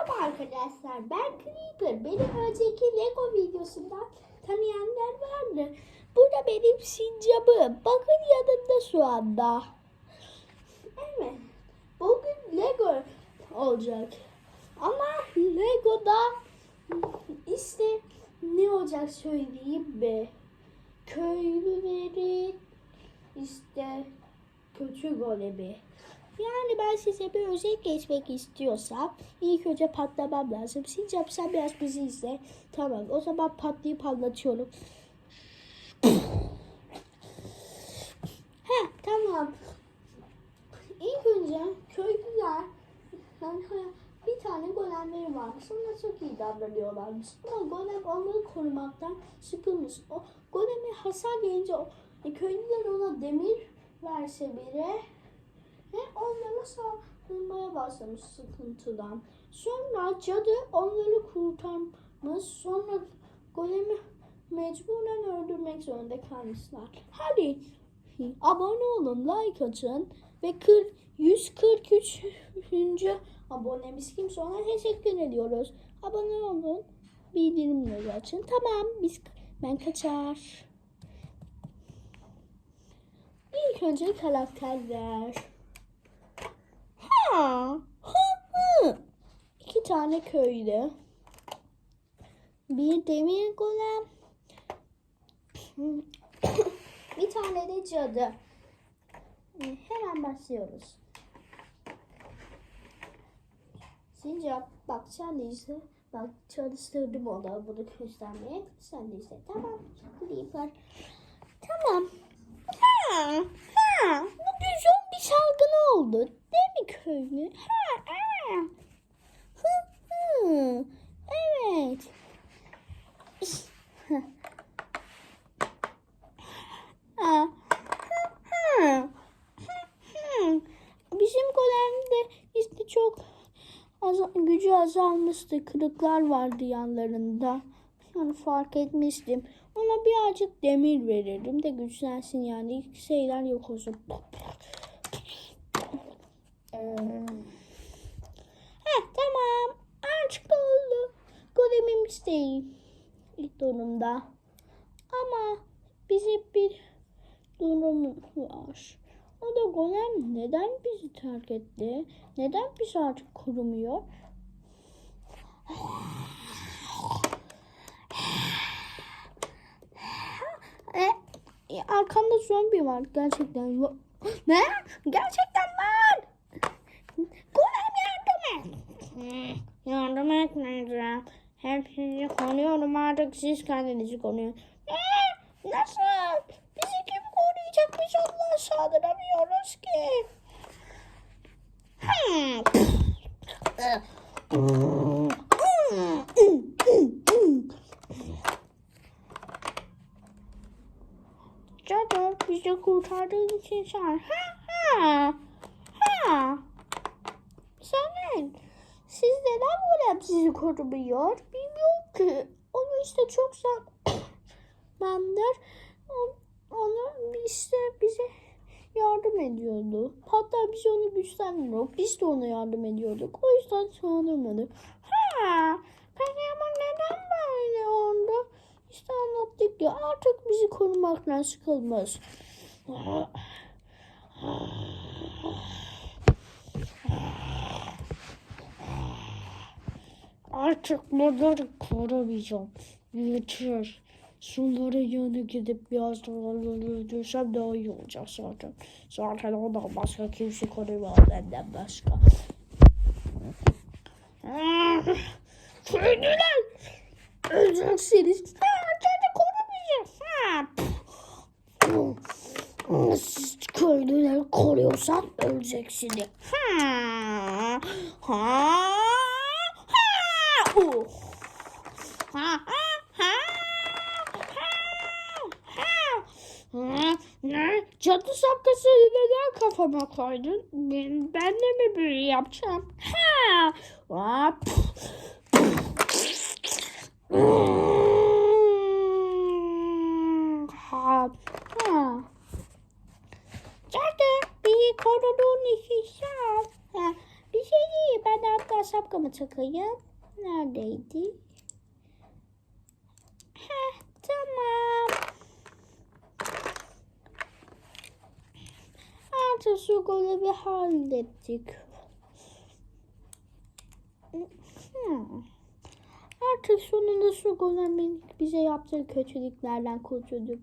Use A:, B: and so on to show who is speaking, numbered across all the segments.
A: Merhaba arkadaşlar ben Creeper. Beni önceki Lego videosundan tanıyanlar vardı. Bu da benim sincabım. Bakın yanımda şu anda. Evet. Bugün Lego olacak. Ama Lego'da işte ne olacak söyleyeyim mi? Köylülerin işte kötü golemi. Yani ben size bir özet geçmek istiyorsam ilk önce patlamam lazım. Sincap sen biraz bizi izle. Tamam o zaman patlayıp anlatıyorum. Heh tamam. İlk önce köylüler yani bir tane golemleri varmış. Onlar çok iyi davranıyorlarmış. Ama golem onları korumaktan sıkılmış. O goleme hasar gelince o, e, köylüler ona demir verse bile ve onlara saldırmaya başlamış sıkıntıdan. Sonra cadı onları kurtarmış. Sonra golemi mecburen öldürmek zorunda kalmışlar. Hadi abone olun, like atın ve 40, 143. abonemiz kimse ona teşekkür ediyoruz. Abone olun, bildirimleri açın. Tamam, biz ben kaçar. İlk önce karakterler. İki tane köylü. Bir demir golem. bir tane de cadı. Hemen başlıyoruz. Sincap bak sen de izle. Bak çalıştırdım onu bunu göstermeye. Sen de izle. Tamam. Creeper. Tamam. Ha, ha. Bugün zombi salgını oldu. Köylü? Ha, ha. Hı, hı. Evet. Ha. Hı, hı. Bizim golemde işte çok az- gücü azalmıştı. Kırıklar vardı yanlarında. Yani fark etmiştim. Ona birazcık demir verirdim de güçlensin yani. İlk şeyler yok olsun. Heh, tamam. Artık oldu. Golemimiz değil. İlk durumda. Ama bize bir durum var. O da golem neden bizi terk etti? Neden bizi artık korumuyor? E, arkamda zombi var gerçekten. Ne? Gerçekten var. Golem yardım et. Yardım etmeyeceğim. Hep sizi koruyorum artık siz kendinizi koruyun. Nasıl? Bizi kim koruyacak? Biz onlara saldıramıyoruz ki. Cadı bizi kurtardığın için sen. Ha. Ha. Senin. Siz neden böyle sizi korumuyor? Bilmiyorum ki. Onu işte çok zamandır o- onu işte bize yardım ediyordu. Hatta biz onu güçlendiriyoruz. Biz de ona yardım ediyorduk. O yüzden saldırmadı. Ha, peki ama neden böyle oldu? İşte anlattık ya artık bizi korumaktan sıkılmaz. Artık bunları korumayacağım. Yeter. Şunların yanına gidip biraz öldürsem daha iyi olacak zaten. Zaten ondan başka kimse korumaz benden başka. Ah, Köylüler! Öleceksiniz. Ha, seni korumayacağım. Siz köylüleri koruyorsan öleceksiniz. Ha. Ha. Ha. Uh. Ha. Ha. Ha. Cadı şapkası neden kafama koydun? Ben, ben de mi böyle yapacağım? Ha. Hop. Ha. Ha. Cadı için sağ ol. Ha. Bir şey değil ben hatta şapkamı takayım. Neredeydi? Heh, tamam. Artık şu görevi hallettik. Hmm. Artık sonunda şu golemin bize yaptığı kötülüklerden kurtulduk.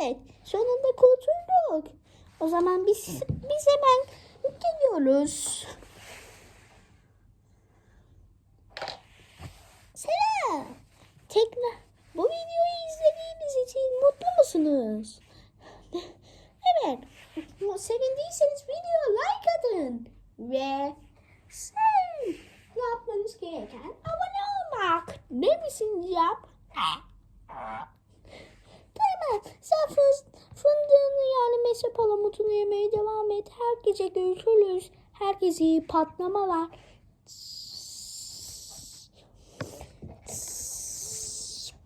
A: Evet, sonunda kurtulduk. O zaman biz biz hemen geliyoruz. Tekrar bu videoyu izlediğiniz için mutlu musunuz? evet. Sevindiyseniz videoya like atın. Ve sen yapmanız gereken abone olmak. Ne misin yap? Tamam. Sen fın- fındığını yani meşe palamutunu yemeye devam et. Her gece görüşürüz. Herkese iyi patlamalar.